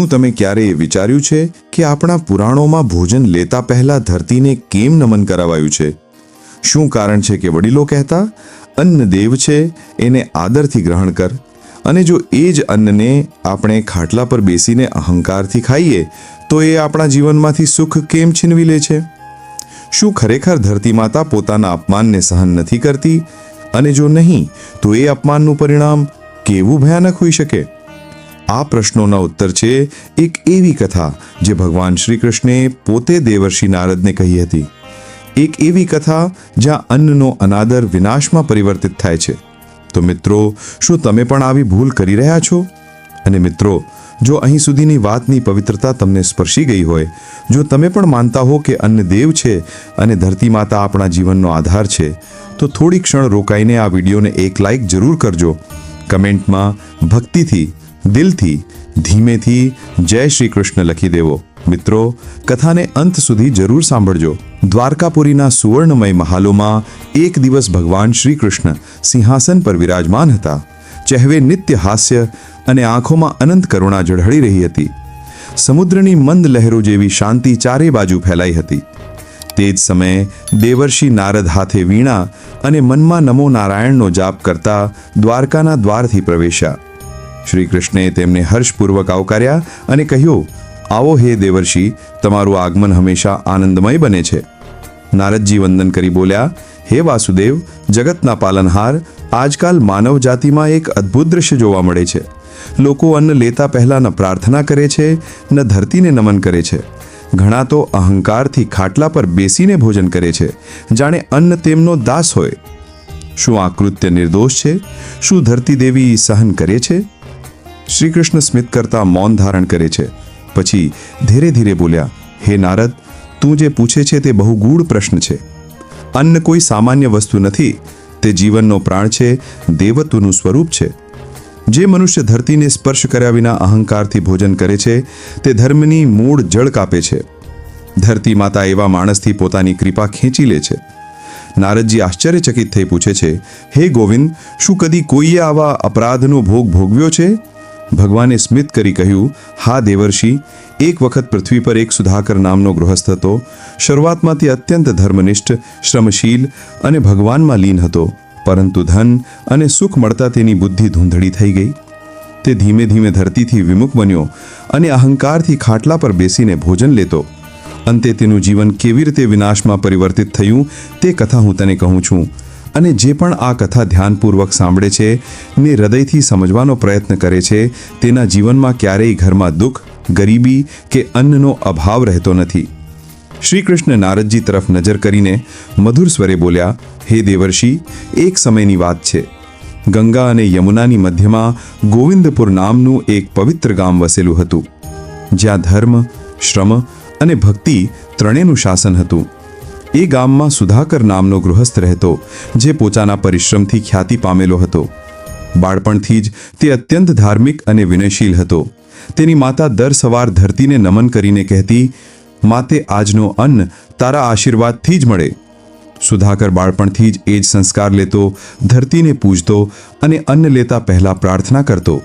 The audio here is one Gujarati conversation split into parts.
શું તમે ક્યારેય વિચાર્યું છે કે આપણા પુરાણોમાં ભોજન લેતા પહેલા ધરતીને કેમ નમન કરાવાયું છે? શું કારણ છે કે વડીલો કહેતા, અન્ન દેવ છે, એને આદરથી ગ્રહણ કર. અને જો એ જ અન્નને આપણે ખાટલા પર બેસીને અહંકારથી ખાઈએ, તો એ આપણા જીવનમાંથી સુખ કેમ છીનવી લે છે? શું ખરેખર ધરતી માતા પોતાના અપમાનને સહન નથી કરતી? અને જો નહીં, તો એ અપમાનનું પરિણામ કેવું ભયાનક હોઈ શકે? આ પ્રશ્નોના ઉત્તર છે એક એવી કથા જે ભગવાન શ્રી કૃષ્ણે પોતે દેવર્ષિ નારદને કહી હતી. એક એવી કથા જ્યાં અન્નનો અનાદર વિનાશમાં પરિવર્તિત થાય છે. તો મિત્રો, શું તમે પણ આવી ભૂલ કરી રહ્યા છો? અને મિત્રો, જો અહીં સુધીની વાતની પવિત્રતા તમને સ્પર્શી ગઈ હોય, જો તમે પણ માનતા હો કે અન્ન દેવ છે અને ધરતી માતા આપણા જીવનનો આધાર છે, તો થોડી ક્ષણ રોકાઈને આ વિડીયોને એક લાઈક જરૂર કરજો. કમેન્ટમાં ભક્તિથી દિલથી ધીમેથી જય શ્રી કૃષ્ણ લખી દેવો. મિત્રો, કથાને અંત સુધી જરૂર સાંભળજો. દ્વારકાપુરીના સુવર્ણમય મહાલોમાં એક દિવસ ભગવાન શ્રી કૃષ્ણ સિંહાસન પર વિરાજમાન હતા. ચહેવે નિત્ય હાસ્ય અને આંખોમાં અનંત કરુણા ઝળહળી રહી હતી. સમુદ્રની મંદ લહેરો જેવી શાંતિ ચારે બાજુ ફેલાઈ હતી. તે જ સમયે દેવર્ષિ નારદ હાથે વીણા અને મનમાં નમો નારાયણનો જાપ કરતા દ્વારકાના દ્વારથી પ્રવેશ્યા. શ્રી કૃષ્ણે તેમને હર્ષપૂર્વક આવકાર્યા અને કહ્યું, આવો હે દેવર્ષિ, તમારું આગમન હંમેશા આનંદમય બને છે. નારદજી વંદન કરી બોલ્યા, હે વાસુદેવ, જગતના પાલનહાર, આજકાલ માનવ જાતિમાં એક અદ્ભુત દ્રશ્ય જોવા મળે છે. લોકો અન્ન લેતા પહેલાં ન પ્રાર્થના કરે છે, ન ધરતીને નમન કરે છે. ઘણા તો અહંકારથી ખાટલા પર બેસીને ભોજન કરે છે. જાણે અન્ન તેમનો દાસ હોય. શું આ કૃત્ય નિર્દોષ છે? શું ધરતી દેવી સહન કરે છે? શ્રી કૃષ્ણ સ્મિત કરતા મૌન ધારણ કરે છે. પછી ધીરે ધીરે બોલ્યા, હે નારદ, તું જે પૂછે છે તે બહુ ગૂઢ પ્રશ્ન છે. અન્ન કોઈ સામાન્ય વસ્તુ નથી, તે જીવનનો પ્રાણ છે, દેવત્વનું સ્વરૂપ છે. જે મનુષ્ય ધરતીને સ્પર્શ કર્યા વિના અહંકારથી ભોજન કરે છે, તે ધર્મની મૂળ જળ કાપે છે. ધરતી માતા એવા માણસથી પોતાની કૃપા ખેંચી લે છે. નારદજી આશ્ચર્યચકિત થઈ પૂછે છે, હે ગોવિંદ, શું કદી કોઈએ આવા અપરાધનો ભોગ ભોગવ્યો છે? ભગવાને સ્મિત કરી કહ્યું, હા દેવર્ષિ, એક વખત પૃથ્વી પર એક સુધાકર નામનો ગૃહસ્થ હતો. શરૂઆતમાં તે અત્યંત ધર્મનિષ્ઠ, શ્રમશીલ અને ભગવાનમાં લીન હતો. પરંતુ ધન અને સુખ મળતા તેની બુદ્ધિ ધૂંધળી થઈ ગઈ. તે ધીમે ધીમે ધરતીથી વિમુખ બન્યો અને અહંકારથી ખાટલા પર બેસીને ભોજન લેતો. અંતે તેનું જીવન કેવી રીતે વિનાશમાં પરિવર્તિત થયું તે કથા હું તને કહું છું. અને જે પણ આ કથા ધ્યાનપૂર્વક સાંભળે છે ને હૃદયથી સમજવાનો પ્રયત્ન કરે છે, તેના જીવનમાં ક્યારેય ઘરમાં દુઃખ, ગરીબી કે અન્નનો અભાવ રહેતો નથી. શ્રી કૃષ્ણ નારદજી તરફ નજર કરીને મધુર સ્વરે બોલ્યા, હે દેવર્ષિ, એક સમયની વાત છે. ગંગા અને યમુનાની મધ્યમાં ગોવિંદપુર નામનું એક પવિત્ર ગામ વસેલું હતું. જ્યાં ધર્મ, શ્રમ અને ભક્તિ ત્રણેયનું શાસન હતું. એ ગામમાં સુધાકર નામનો ગૃહસ્થ રહેતો, જે પોતાના પરિશ્રમથી ખ્યાતિ પામેલો હતો. બાળપણથી જ તે અત્યંત ધાર્મિક અને વિનયશીલ હતો. તેની માતા દર સવાર ધરતીને નમન કરીને કહેતી, માતે આજનો અન્ન તારા આશીર્વાદથી જ મળે. સુધાકર બાળપણથી જ એ જ સંસ્કાર લેતો, ધરતીને પૂજતો અને અન્ન લેતા પહેલાં પ્રાર્થના કરતો.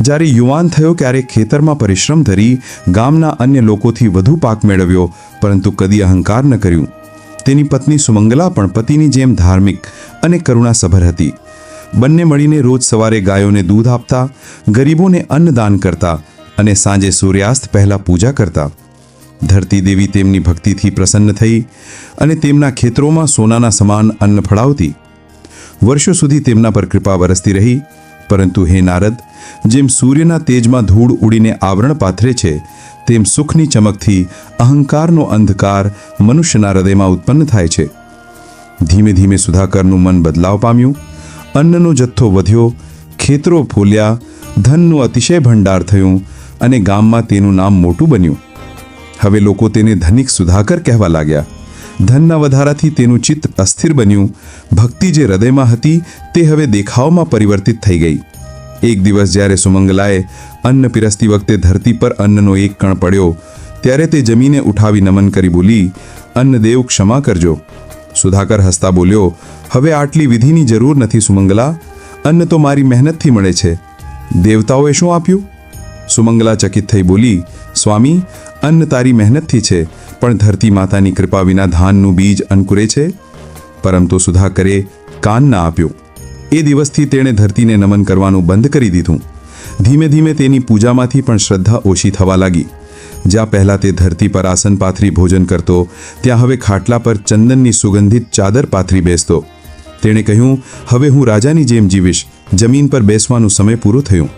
જ્યારે યુવાન થયો ત્યારે ખેતરમાં પરિશ્રમ ધરી ગામના અન્ય લોકોથી વધુ પાક મેળવ્યો, પરંતુ કદી અહંકાર ન કર્યું. તેની પત્ની સુમંગલા પણ પતિની જેમ ધાર્મિક અને કરુણાસભર હતી. બંને મળીને રોજ સવારે ગાયોને દૂધ આપતા, ગરીબોને અન્નદાન કરતા અને સાંજે સૂર્યાસ્ત પહેલાં પૂજા કરતા. ધરતી દેવી તેમની ભક્તિથી પ્રસન્ન થઈ અને તેમના ખેતરોમાં સોનાના સમાન અન્ન ફળાવતી. વર્ષો સુધી તેમના પર કૃપા વરસતી રહી, પરંતુ હે નારદ, જેમ સૂર્યના તેજમાં ધૂળ ઉડીને આવરણ પાથરે છે તેમ સુખની ચમકથી અહંકારનો અંધકાર મનુષ્યના હૃદયમાં ઉત્પન્ન થાય છે. ધીમે ધીમે સુધાકરનું મન બદલાવ પામ્યું. અન્નનો જથ્થો વધ્યો, ખેતરો ફૂલ્યા, ધનનું અતિશય ભંડાર થયું અને ગામમાં તેનું નામ મોટું બન્યું. હવે લોકો તેને ધનિક સુધાકર કહેવા લાગ્યા. ધનના વધારાથી તેનું ચિત્ત અસ્થિર બન્યું. ભક્તિ જે હૃદયમાં હતી તે હવે દેખાવમાં પરિવર્તિત થઈ ગઈ. એક દિવસ જ્યારે સુમંગલાએ અન્ન પીરસતી વખતે ધરતી પર અન્નનો એક કણ પડ્યો, ત્યારે તે જમીને ઉઠાવી નમન કરી બોલી અન્નદેવ ક્ષમા કરજો. સુધાકર હસતા બોલ્યો, હવે આટલી વિધિની જરૂર નથી સુમંગલા. અન્ન તો મારી મહેનતથી મળે છે. દેવતાઓએ શું આપ્યું? સુમંગલા ચકિત થઈ બોલી, સ્વામી, અન્ન તારી મહેનતથી છે, પણ ધરતી માતાની કૃપા વિના ધાનનું બીજ અંકુરે છે. પરંતુ સુધાકરે કાન ના આપ્યો. એ દિવસથી તેણે ધરતીને નમન કરવાનું બંધ કરી દીધું. ધીમે ધીમે તેની પૂજામાંથી પણ શ્રદ્ધા ઓછી થવા લાગી. જ્યાં પહેલાં તે ધરતી પર આસન પાથરી ભોજન કરતો, ત્યાં હવે ખાટલા પર ચંદનની સુગંધિત ચાદર પાથરી બેસતો. તેણે કહ્યું, હવે હું રાજાની જેમ જીવીશ. જમીન પર બેસવાનું સમય પૂરું થયું.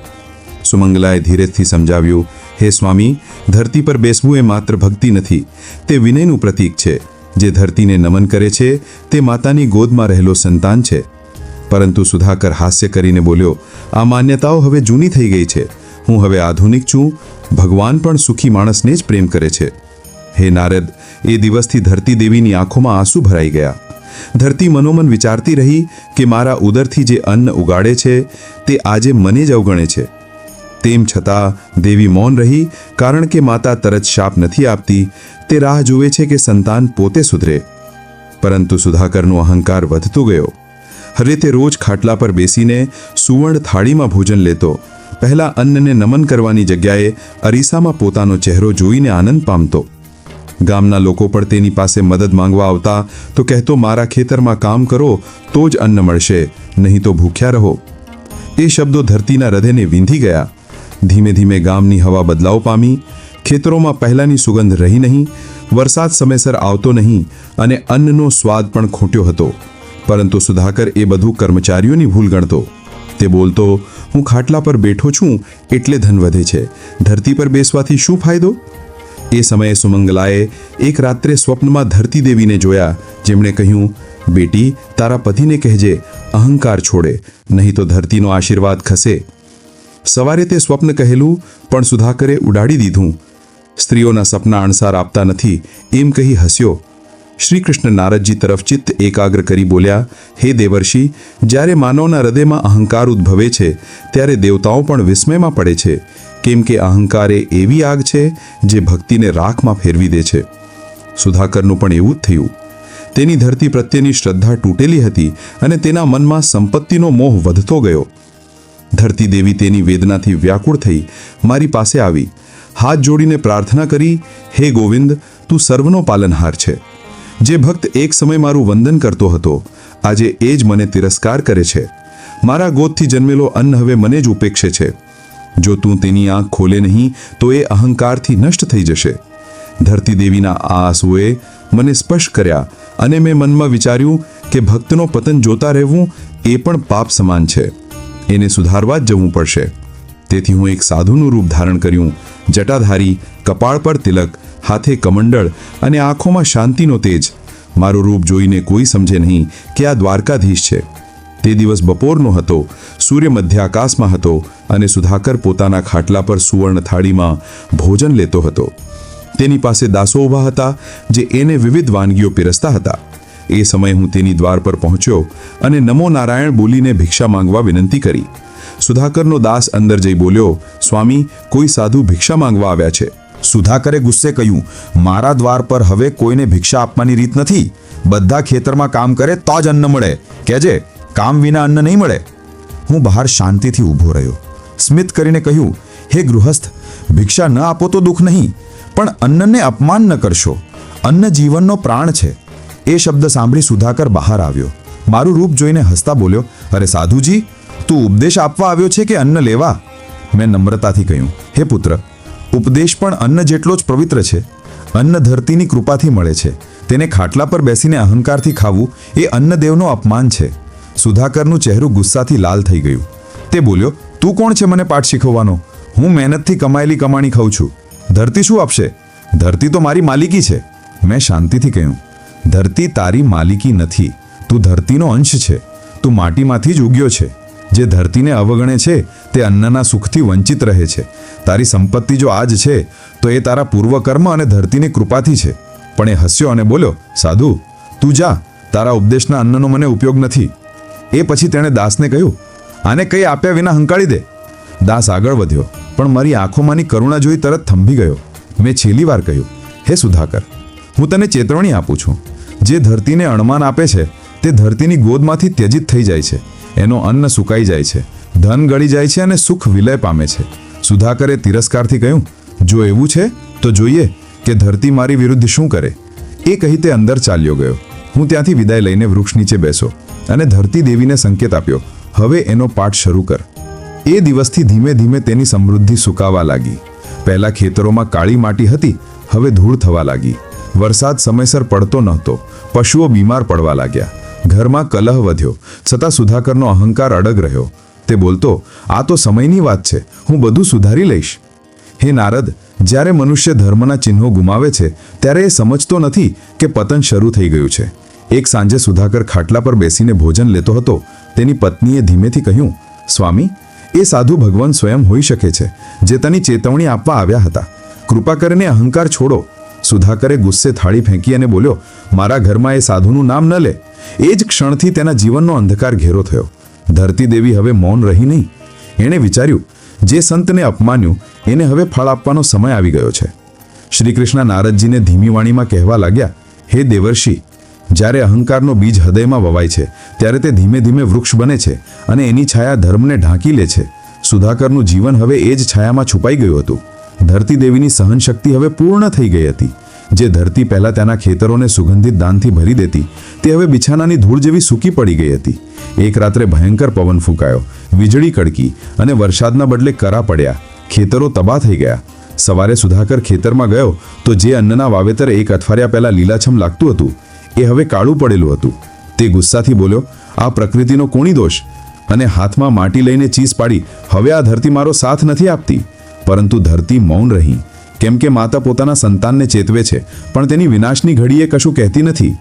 સુમંગલાએ ધીરેજથી સમજાવ્યું, હે સ્વામી, ધરતી પર બેસવું એ માત્ર ભક્તિ નથી. તે વિનયનું પ્રતીક છે. જે ધરતીને નમન કરે છે, તે માતાની ગોદમાં રહેલો સંતાન છે. પરંતુ સુધાકર હાસ્ય કરીને બોલ્યો, આ માન્યતાઓ હવે જૂની થઈ ગઈ છે. હું હવે આધુનિક છું. ભગવાન પણ સુખી માણસને જ પ્રેમ કરે છે. હે નારદ, એ દિવસથી ધરતી દેવીની આંખોમાં આંસુ ભરાઈ ગયા. ધરતી મનોમન વિચારતી રહી કે મારા ઉદરથી જે અન્ન ઉગાડે છે, તે આજે મને જ અવગણે છે. તેમ છતાં દેવી મૌન રહી, કારણ કે માતા તરત શાપ નથી આપતી, તે રાહ જુએ છે કે સંતાન પોતે સુધરે. પરંતુ સુધાકરનો અહંકાર વધતો ગયો. હવે તે રોજ ખાટલા પર બેસીને સુવર્ણ થાળીમાં ભોજન લેતો. પહેલાં અન્નને નમન કરવાની જગ્યાએ અરીસામાં પોતાનો ચહેરો જોઈને આનંદ પામતો. ગામના લોકો પણ તેની પાસે મદદ માંગવા આવતા તો કહેતો, મારા ખેતરમાં કામ કરો, તો જ અન્ન મળશે, નહીં તો ભૂખ્યા રહો. એ શબ્દો ધરતીના હૃદયને વીંધી ગયા. ધીમે ધીમે ગામની હવા બદલાવ પામી. ખેતરોમાં પહેલાંની સુગંધ રહી નહીં. વરસાદ સમયસર આવતો નહીં અને અન્નનો સ્વાદ પણ ખૂટ્યો હતો. પરંતુ સુધાકર એ બધું કર્મચારીઓની ભૂલ ગણતો. તે બોલતો, હું ખાટલા પર બેઠો છું, એટલે ધન વધે છે. ધરતી પર બેસવાથી શું ફાયદો? એ સમયે સુમંગલાએ એક રાત્રે સ્વપ્નમાં ધરતી દેવીને જોયા, જેમણે કહ્યું, બેટી, તારા પતિને કહેજે, અહંકાર છોડે, નહીં તો ધરતીનો આશીર્વાદ ખસે. સવારે તે સ્વપ્ન કહેલું, પણ સુધાકરે ઉડાડી દીધું. સ્ત્રીઓના સપના અણસાર આપતા નથી, એમ કહી હસ્યો. શ્રી કૃષ્ણ નારદજી તરફ ચિત્ત એકાગ્ર કરી બોલ્યા, હે દેવર્ષિ, જ્યારે માનવના હૃદયમાં અહંકાર ઉદ્ભવે છે, ત્યારે દેવતાઓ પણ વિસ્મયમાં પડે છે. કેમ કે અહંકાર એ એવી આગ છે, જે ભક્તિને રાખમાં ફેરવી દે છે. સુધાકરનું પણ એવું જ થયું. તેની ધરતી પ્રત્યેની શ્રદ્ધા તૂટેલી હતી અને તેના મનમાં સંપત્તિનો મોહ વધતો ગયો. ધરતી દેવી તેની વેદનાથી વ્યાકુળ થઈ મારી પાસે આવી. હાથ જોડીને પ્રાર્થના કરી, હે ગોવિંદ, તું સર્વનો પાલનહાર છે. જે ભક્ત એક સમય મારું વંદન કરતો હતો, આજે એ જ મને તિરસ્કાર કરે છે. મારા ગોદથી જન્મેલો અન્ન હવે મને જ ઉપેક્ષે છે. જો તું તેની આંખ ખોલે નહીં, તો એ અહંકારથી નષ્ટ થઈ જશે. ધરતી દેવીના આ આંસુએ મને સ્પર્શ કર્યા અને મેં મનમાં વિચાર્યું કે ભક્તનો પતન જોતા રહેવું એ પણ પાપ સમાન છે. એને સુધારવા જ જવું પડશે. તેથી હું એક સાધુનું રૂપ ધારણ કર્યું, જટાધારી, કપાળ પર તિલક હાથે કમંડળ અને આંખોમાં શાંતિનો તેજ. મારું રૂપ જોઈને કોઈ સમજે નહીં કે આ દ્વારકાધીશ છે. તે દિવસ બપોરનો હતો, સૂર્ય મધ્ય આકાશમાં હતો અને સુધાકર પોતાના ખાટલા પર સુવર્ણ થાળીમાં ભોજન લેતો હતો. તેની પાસે દાસો ઊભા હતા, જે એને વિવિધ વાનગીઓ પીરસતા હતા. એ સમયે હું તેની દ્વાર પર પહોંચ્યો અને નમો નારાયણ બોલીને ભિક્ષા માંગવા વિનંતી કરી. સુધાકરનો દાસ અંદર જઈ બોલ્યો, સ્વામી, કોઈ સાધુ ભિક્ષા માંગવા આવ્યા છે. સુધાકરે ગુસ્સે કહ્યું, મારા દ્વાર પર હવે કોઈને ભિક્ષા આપવાની રીત નથી. બધા ખેતરમાં કામ કરે તો જ અન્ન મળે. કહેજે, કામ વિના અન્ન નહીં મળે. હું બહાર શાંતિથી ઊભો રહ્યો. સ્મિત કરીને કહ્યું, હે ગૃહસ્થ, ભિક્ષા ન આપો તો દુઃખ નહીં, પણ અન્નને અપમાન ન કરશો. અન્ન જીવનનો પ્રાણ છે. એ શબ્દ સાંભળી સુધાકર બહાર આવ્યો. મારું રૂપ જોઈને હસતા બોલ્યો, અરે સાધુજી, તું ઉપદેશ આપવા આવ્યો છે કે અન્ન લેવા? મેં નમ્રતાથી કહ્યું, હે પુત્ર ઉપદેશ પણ અન્ન જેટલો જ પવિત્ર છે. અન્ન ધરતીની કૃપાથી મળે છે. તેને ખાટલા પર બેસીને અહંકારથી ખાવું એ અન્નદેવનો અપમાન છે. સુધાકરનું ચહેરું ગુસ્સાથી લાલ થઈ ગયું. તે બોલ્યો, તું કોણ છે મને પાઠ શીખવવાનો? હું મહેનતથી કમાયેલી કમાણી ખાઉં છું. ધરતી શું આપશે? ધરતી તો મારી માલિકી છે. મેં શાંતિથી કહ્યું, ધરતી તારી માલિકી નથી. તું ધરતીનો અંશ છે. તું માટીમાંથી જ ઉગ્યો છે. જે ધરતીને અવગણે છે, તે અન્નના સુખથી વંચિત રહે છે. તારી સંપત્તિ જો આજ છે, તો એ તારા પૂર્વકર્મ અને ધરતીની કૃપાથી છે. પણ એ હસ્યો અને બોલ્યો, સાધુ, તું જા, તારા ઉપદેશના અન્નનો મને ઉપયોગ નથી. એ પછી તેણે દાસને કહ્યું, આને કંઈ આપ્યા વિના હંકાળી દે. દાસ આગળ વધ્યો, પણ મારી આંખોમાંની કરુણા જોઈ તરત થંભી ગયો. મેં છેલ્લી વાર કહ્યું, હે સુધાકર, હું તને ચેતવણી આપું છું. જે ધરતીને અણમાન આપે છે, તે ધરતીની ગોદમાંથી ત્યજિત થઈ જાય છે. એનો અન્ન સુકાઈ જાય છે. ધન ગળી જાય છે અને સુખ વિલય પામે છે. સુધાકરે તિરસ્કારથી કહ્યું, જો એવું છે, તો જોઈએ કે ધરતી મારી વિરુદ્ધ શું કરે. એ કહી તે અંદર ચાલ્યો ગયો. હું ત્યાંથી વિદાય લઈને વૃક્ષ નીચે બેસો અને ધરતી દેવીને સંકેત આપ્યો, હવે એનો પાઠ શરૂ કર. એ દિવસથી ધીમે ધીમે તેની સમૃદ્ધિ સુકાવા લાગી. પહેલા ખેતરોમાં કાળી માટી હતી, હવે ધૂળ થવા લાગી. વરસાદ સમયસર પડતો નહોતો. પશુઓ બીમાર પડવા લાગ્યા. ઘરમાં કલહ વધ્યો. છતાં સુધાકરનો અહંકાર અડગ રહ્યો. તે બોલતો, આ તો સમયની વાત છે. હું બધું સુધારી લઈશ. હે નારદ, જ્યારે મનુષ્ય ધર્મના ચિહ્નો ગુમાવે છે, ત્યારે એ સમજતો નથી કે પતન શરૂ થઈ ગયું છે. એક સાંજે સુધાકર ખાટલા પર બેસીને ભોજન લેતો હતો. તેની પત્નીએ ધીમેથી કહ્યું, સ્વામી, એ સાધુ ભગવાન સ્વયં હોઈ શકે છે, જે તેની ચેતવણી આપવા આવ્યા હતા. કૃપા કરીને અહંકાર છોડો. સુધાકરે ગુસ્સે થાળી ફેંકી અને બોલ્યો, મારા ઘરમાં એ સાધુનું નામ ન લે. એ જ ક્ષણથી તેના જીવનનો અંધકાર ઘેરો થયો. ધરતી દેવી હવે મૌન રહી નહીં. એણે વિચાર્યું, જે સંતને અપમાન્યું, એને હવે ફળ આપવાનો સમય આવી ગયો છે. શ્રી કૃષ્ણ નારદજીને ધીમી વાણીમાં કહેવા લાગ્યા, હે દેવર્ષિ, જ્યારે અહંકારનો બીજ હૃદયમાં વવાય છે, ત્યારે તે ધીમે ધીમે વૃક્ષ બને છે અને એની છાયા ધર્મને ઢાંકી લે છે. સુધાકરનું જીવન હવે એ જ છાયામાં છુપાઈ ગયું હતું. ધરતી દેવીની સહનશક્તિ હવે પૂર્ણ થઈ ગઈ હતી. જે ધરતી પહેલાં તેના ખેતરોને સુગંધિત દાનથી ભરી દેતી, તે હવે બિછાનાની ધૂળ જેવી સૂકી પડી ગઈ હતી. એક રાત્રે ભયંકર પવન ફૂંકાયો, વીજળી કડકી અને વરસાદના બદલે કરા પડ્યા. ખેતરો તબાહ થઈ ગયા. સવારે સુધાકર ખેતરમાં ગયો તો જે અન્નના વાવેતર એક અઠવાડિયા પહેલાં લીલાછમ લાગતું હતું, એ હવે કાળું પડેલું હતું. તે ગુસ્સાથી બોલ્યો, આ પ્રકૃતિનો કોણી દોષ? અને હાથમાં માટી લઈને ચીસ પાડી, હવે આ ધરતી મારો સાથ નથી આપતી. પરંતુ ધરતી મૌન રહી. કેમ કે માતા પોતાના સંતાનને ચેતવે છે, પણ તેની વિનાશની ઘડીએ કશું કહેતી નથી.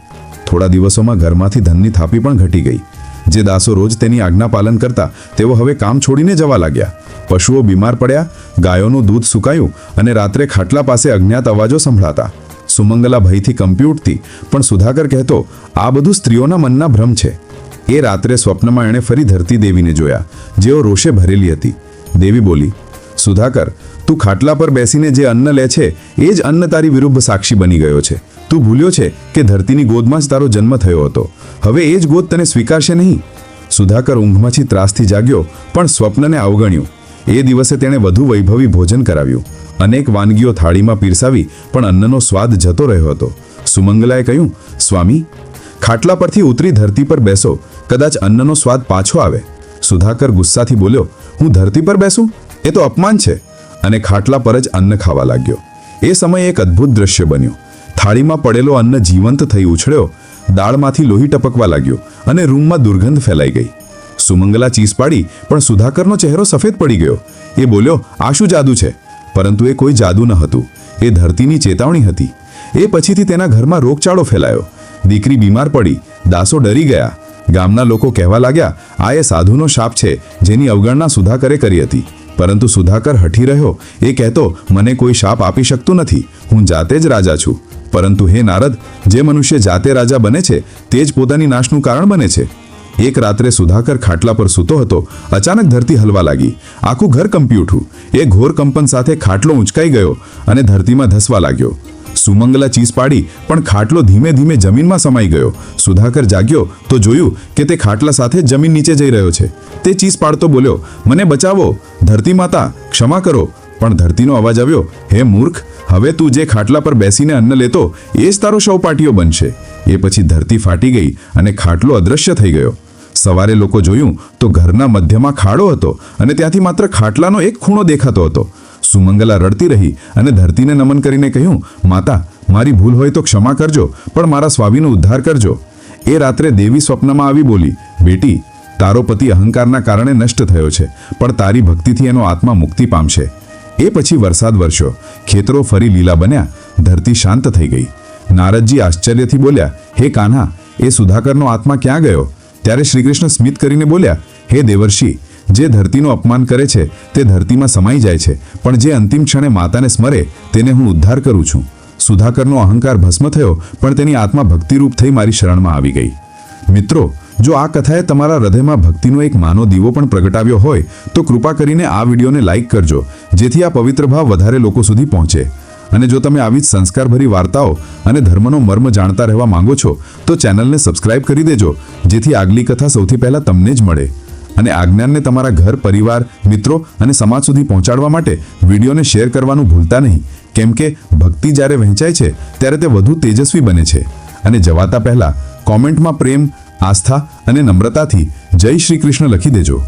થોડા દિવસોમાં ઘરમાંથી ધનની થાપી પણ ઘટી ગઈ. જે દાસો રોજ તેની આજ્ઞા પાલન કરતા, તેઓ હવે કામ છોડીને જવા લાગ્યા. પશુઓ બીમાર પડ્યા, ગાયોનું દૂધ સુકાયું અને રાત્રે ખાટલા પાસે અજ્ઞાત અવાજો સંભળાતા. સુમંગલા ભયથી કંપી ઉઠતી, પણ સુધાકર કહેતો, આ બધું સ્ત્રીઓના મનના ભ્રમ છે. એ રાત્રે સ્વપ્નમાં એણે ફરી ધરતી દેવીને જોયા, જેઓ રોષે ભરેલી હતી. દેવી બોલી સુધાકર, તું ખાટલા પર બેસીને જે અન્ન લે છે, એ જ અન્ન તારી વિરુદ્ધ સાક્ષી બની ગયો છે. તું ભૂલ્યો છે કે ધરતીની ગોદમાં જ તારો જન્મ થયો હતો. હવે એ જ ગોદ તને સ્વીકારશે નહીં? સુધાકર ઊંઘમાંથી ત્રાસથી જાગ્યો, પણ સ્વપ્નને અવગણ્યું. એ દિવસે તેણે વધુ વૈભવી ભોજન કરાવ્યું. અનેક વાનગીઓ થાળીમાં પીરસાવી, પણ અન્નનો સ્વાદ જતો રહ્યો હતો. સુમંગલાએ કહ્યું, સ્વામી, ખાટલા પરથી ઉતરી ધરતી પર બેસો. કદાચ અન્નનો સ્વાદ પાછો આવે. સુધાકર ગુસ્સાથી બોલ્યો, હું ધરતી પર બેસું? એ તો અપમાન છે. અને ખાટલા પર જ અન્ન ખાવા લાગ્યો. એ સમયે એક અદ્ભુત દ્રશ્ય બન્યું. થાળીમાં પડેલો અન્ન જીવંત થઈ ઉછળ્યો, દાળમાંથી લોહી ટપકવા લાગ્યો અને રૂમમાં દુર્ગંધ ફેલાઈ ગઈ. સુમંગલા ચીસ પાડી, પણ સુધાકરનો ચહેરો સફેદ પડી ગયો. એ બોલ્યો, આ શું જાદુ છે? પરંતુ એ કોઈ જાદુ ન હતું. એ ધરતીની ચેતવણી હતી. એ પછીથી તેના ઘરમાં રોગચાળો ફેલાયો. દીકરી બીમાર પડી, દાસો ડરી ગયા. ગામના લોકો કહેવા લાગ્યા, આ એ સાધુનો શાપ છે, જેની અવગણના સુધાકરે કરી હતી. પરંતુ સુધાકર હઠી રહ્યો. એ કહેતો, મને કોઈ શાપ આપી શકતું નથી. હું જાતે જ રાજા છું. પરંતુ હે નારદ, જે મનુષ્ય જાતે રાજા બને છે, તે જ પોતાની નાશનું કારણ બને છે. એક રાત્રે સુધાકર ખાટલા પર સૂતો હતો. અચાનક ધરતી હલવા લાગી. આખું ઘર કંપી ઉઠું એ ઘોર કંપન સાથે ખાટલો ઉંચકાઈ ગયો અને ધરતીમાં ધસવા લાગ્યો. સુમંગલા ચીસ પાડી, પણ ખાટલો ધીમે ધીમે જમીનમાં સમાઈ ગયો. સુધાકર જાગ્યો તો જોયું કે તે ખાટલા સાથે જમીન નીચે જઈ રહ્યો છે. તે ચીસ પાડતો બોલ્યો, મને બચાવો. ધરતી માતા, ક્ષમા કરો. પણ ધરતીનો અવાજ આવ્યો, હે મૂર્ખ, હવે તું જે ખાટલા પર બેસીને અન્ન લેતો, એ જ તારો શવપાટીઓ બનશે. એ પછી ધરતી ફાટી ગઈ અને ખાટલો અદૃશ્ય થઈ ગયો. સવારે લોકો જોયું તો ઘરના મધ્યમાં ખાડો હતો અને ત્યાંથી માત્ર ખાટલાનો એક ખૂણો દેખાતો હતો. સુમંગલા રડતી રહી અને ધરતીને નમન કરીને કહ્યું, માતા, મારી ભૂલ હોય તો ક્ષમા કરજો, પણ મારા સ્વામીનો ઉદ્ધાર કરજો. એ રાત્રે દેવી સ્વપ્નમાં આવી બોલી, બેટી, તારો પતિ અહંકારના કારણે નષ્ટ થયો છે, પણ તારી ભક્તિથી એનો આત્મા મુક્તિ પામશે. એ પછી વરસાદ વરસ્યો. ખેતરો ફરી લીલા બન્યા, ધરતી શાંત થઈ ગઈ. નારદજી આશ્ચર્યથી બોલ્યા, હે કાન્હા, એ સુધાકરનો આત્મા ક્યાં ગયો? ત્યારે શ્રીકૃષ્ણ સ્મિત કરીને બોલ્યા, હે દેવર્ષિ જે ધરતીનું અપમાન કરે છે, તે ધરતીમાં સમાઈ જાય છે. પણ જે અંતિમ ક્ષણે માતાને સ્મરે, તેને હું ઉદ્ધાર કરું છું. સુધાકરનો અહંકાર ભસ્મ થયો, પણ તેની આત્મા ભક્તિરૂપ થઈ મારી શરણમાં આવી ગઈ. મિત્રો, જો આ કથાએ તમારા હૃદયમાં ભક્તિનો એક માનો દીવો પણ પ્રગટાવ્યો હોય, તો કૃપા કરીને આ વિડીયોને લાઇક કરજો, જેથી આ પવિત્ર ભાવ વધારે લોકો સુધી પહોંચે. અને જો તમે આવી જ સંસ્કારભરી વાર્તાઓ અને ધર્મનો મર્મ જાણતા રહેવા માંગો છો, તો ચેનલને સબસ્ક્રાઇબ કરી દેજો, જેથી આગલી કથા સૌથી પહેલાં તમને જ મળે. અને આ જ્ઞાનને તમારા ઘર, પરિવાર, મિત્રો અને સમાજ સુધી પહોંચાડવા માટે વિડીયોને શેર કરવાનું ભૂલતા નહીં. કેમ કે ભક્તિ જ્યારે વહેંચાય છે, ત્યારે તે વધુ તેજસ્વી બને છે. અને જવાતા પહેલા કોમેન્ટમાં પ્રેમ, આસ્થા અને નમ્રતાથી જય શ્રી કૃષ્ણ લખી દેજો.